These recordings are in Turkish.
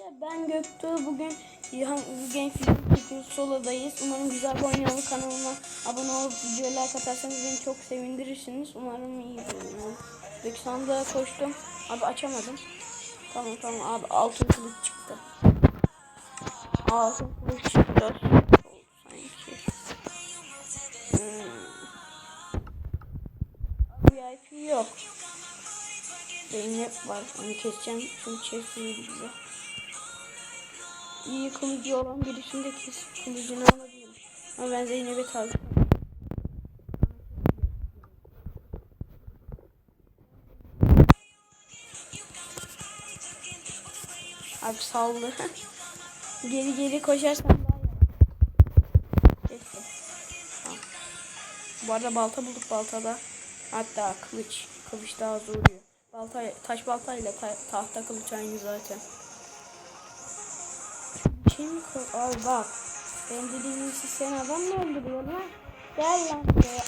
Arkadaşlar ben Göktuğ bugün Game Film Solo'dayız. Umarım güzel bir oynayalım kanalıma abone olup videoya like atarsanız beni çok sevindirirsiniz. Umarım iyi olur. Peki sandığa koştum. Abi açamadım. Tamam tamam abi altın kılıç çıktı. Altın kılıç çıktı. Sanki. Hmm. VIP yok. Zeynep var. Onu keseceğim. Çünkü kesiyor bize. İyi kılıcı olan birisini de kılıcını alabilirim. Ama ben Zeynep'e tavsiye Abi saldı. geri geri koşarsan daha iyi. Tamam. Bu arada balta bulduk baltada. Hatta kılıç. Kılıç daha zor vuruyor. Balta, taş baltayla ta tahta kılıç aynı zaten. Kıl? Al bak. Ben dediğim için sen adam mı öldürüyorsun lan? Gel lan buraya.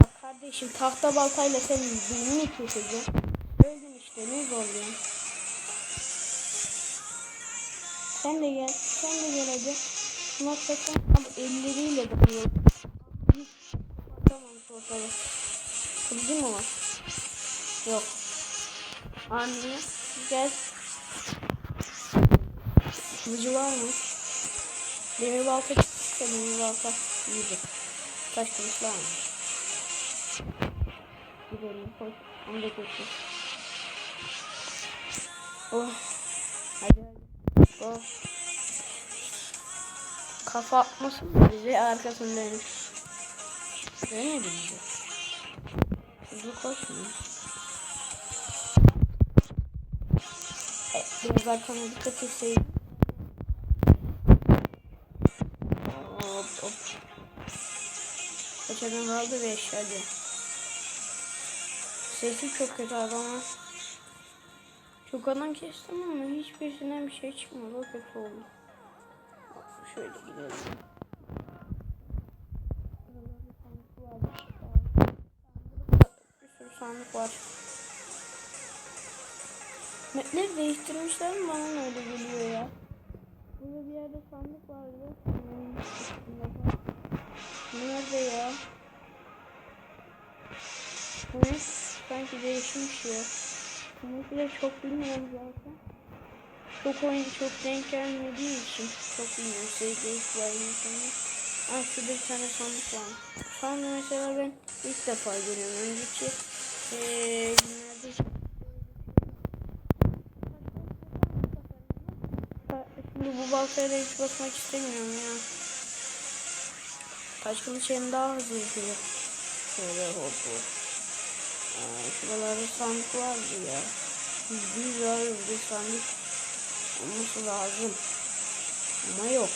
Bak kardeşim tahta baltayla senin beynini keseceğim. Öldün işte ne zorluyorsun? Sen de gel. Sen de gel hadi. Şuna sakın. Abi elleriyle vuruyor. Tamam ortada. Kılıcın mı var? Yok. Anne gel. Kılıcı var mı? Demir balta çıktı. Demir balta iyiydi. Taş kılıç var mı? Gidelim koy. Onu da koşun. Oh. Hadi hadi. Oh. Kafa atmasın mı bize arkasını dönüş. Dönmedi bize. Hızlı koşmuyor. Evet, biraz arkama dikkat etseydim. Adam kaldı? Beş hadi. Sesim çok kötü adama. Çok adam kestim ama hiçbirisinden bir şey çıkmadı. O kötü oldu. Şöyle gidelim. Bir sürü sandık var. Mapleri değiştirmişler mi bana öyle geliyor ya? Burada bir yerde sandık vardı. Hmm. Nerede ya? Bu ne? Sanki değişmiş ya. Bunu bile çok bilmiyorum zaten. Çok oyun çok denk gelmediği için çok bilmiyorum. Sevgili insanlar. Aa şurada bir tane sandık var. Sandığı mesela ben ilk defa görüyorum. Önceki ee, günlerde Şimdi bu baltaya da hiç basmak istemiyorum ya. Taş kılıç hem daha hızlı yapıyor. Şöyle hop hop. Aa, şuralarda sandık vardı ya. Güzel bir sandık olması lazım. Ama yok.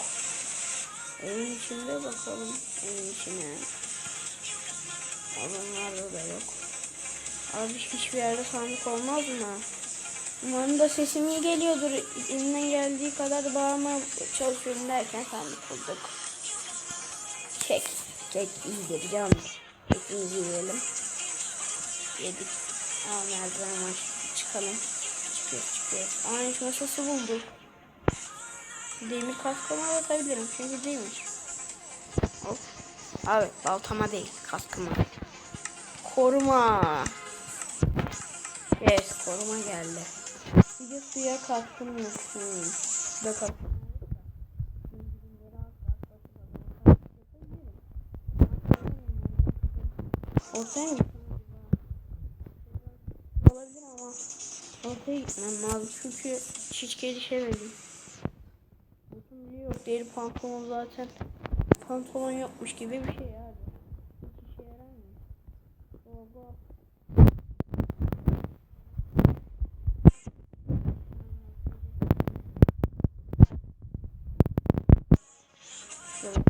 Evin içinde bakalım. Evin içine. Alanlarda da yok. Abi hiçbir yerde sandık olmaz mı? Umarım da sesim iyi geliyordur. Elimden geldiği kadar bağırma çalışıyorum derken sandık bulduk. Kek. Kek iyidir canım. Kekimizi yiyelim. Yedik. Aa merdiven var. Çıkalım. Çıkıyoruz çıkıyoruz. Aa iş masası bulduk. Demir kaskıma atabilirim çünkü değilmiş. Hop. Abi baltama değil kaskıma. Koruma. Yes koruma geldi. Bir de suya yok. Hmm. Bir de kaskım. Ortaya mı? Olabilir ama ortaya gitmem lazım çünkü hiç gelişemedim. Otum yok deri pantolon zaten pantolon yokmuş gibi bir şey abi. Hiç işe yaramıyor. Baba. Şöyle.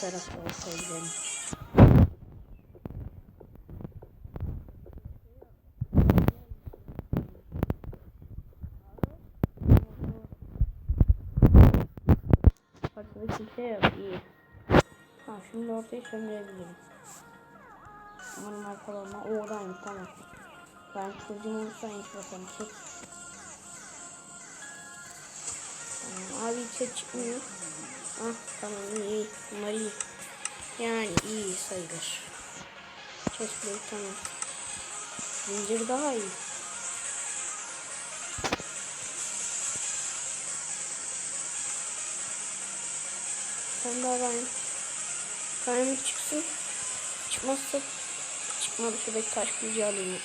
Bu tarafta olsaydı. Arkada kimse yok. iyi. Ha şimdi ortayı söndürebilirim. Umarım arkalarına oradaymış tamam. Ben kılıcım olursa hiç bakalım. Tamam, abi hiç ses çıkmıyor. Ah tamam iyi. Bunlar. Yani iyi sayılır. Chestplate tamam. Zincir daha iyi. Sen daha ben. Kalemlik çıksın. Çıkmazsa çıkmadı şuradaki taş kılıcı alayım.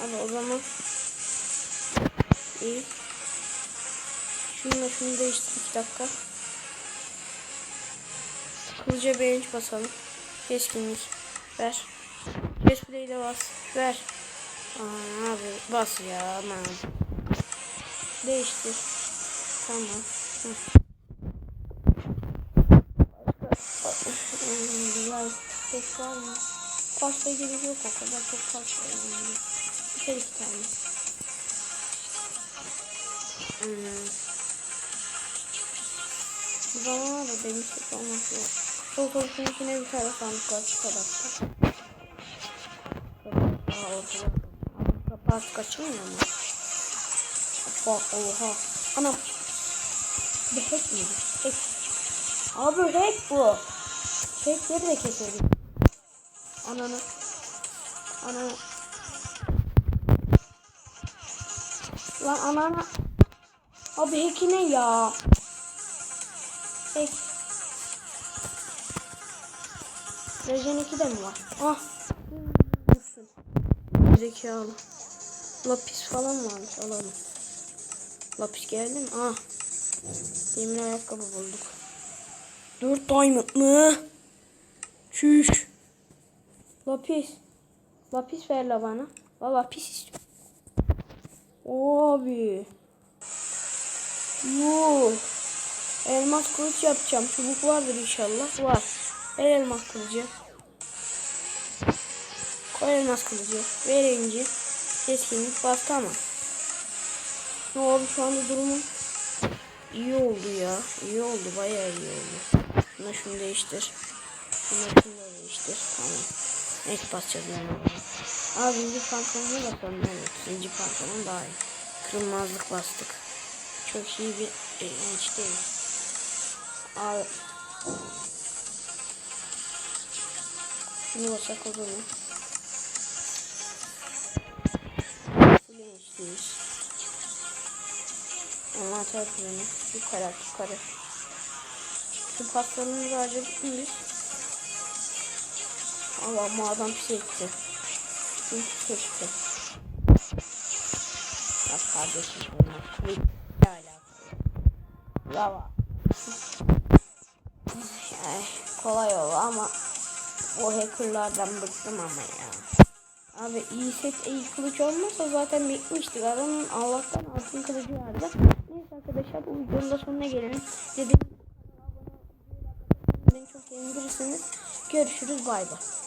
Hadi o zaman. İyi. Şununla şunu değiştir iki dakika. Kılıca beğenç basalım. Keskinlik. Ver. Chestplate'e de bas. Ver. Aa, abi bas ya aman. Değiştir. Tamam. Hı. Pek var mı? Pasta gerek yok o kadar çok pasta yani. Bir şey tane. Hmm. Bu zamana da benim çok olması yok. Sol koltuğun içine bir tane sandık var şu tarafta. Aa ortada. Kapağı kaçmıyor mu? Oha. Anam. Bir hack mi? Hack. Abi hack bu. Hackleri de keselim. Ananı. Ananı. Lan ananı. Abi hack'i ne ya? Hack. Rejen 2'de mi var? Ah. Dursun. Zekalı. Lapis falan varmış alalım. Lapis geldi mi? Ah. Yemin ayakkabı bulduk. 4 diamond mı? Şuş. Lapis. Lapis ver la bana. La lapis istiyorum. Abi. Yuh. Elmas kılıç yapacağım. Çubuk vardır inşallah. Var. Ver elmas kılıcı. Koy elmas kılıcı. Ver inci. Keskinlik bas tamam. Ne oldu şu anda durumum? İyi oldu ya. İyi oldu. Bayağı iyi oldu. Şuna şunu değiştir. Şuna şunu da değiştir. Tamam. Evet basacağız yani. Abi zincir pantolonu bakalım. Evet. Zincir pantolon daha iyi. Kırılmazlık bastık. Çok iyi bir e, değil. Abi. Şunu basak olur mu? Full inçliyiz. Envanter planı. Yukarı yukarı. Şu patronumuzu harcadık mı biz? Allah ama adam pis etti. Pis etti? Ya kardeşim bunlar. Ne alakalı? Lava. Yani kolay oldu ama o hackerlardan bıktım ama ya. Abi iyi set iyi kılıç olmasa zaten bitmiştik. Adamın Allah'tan altın kılıcı vardı. Neyse arkadaşlar bu videonun da sonuna gelelim. Dediğim gibi beni çok sevindirirsiniz. Görüşürüz bay bay.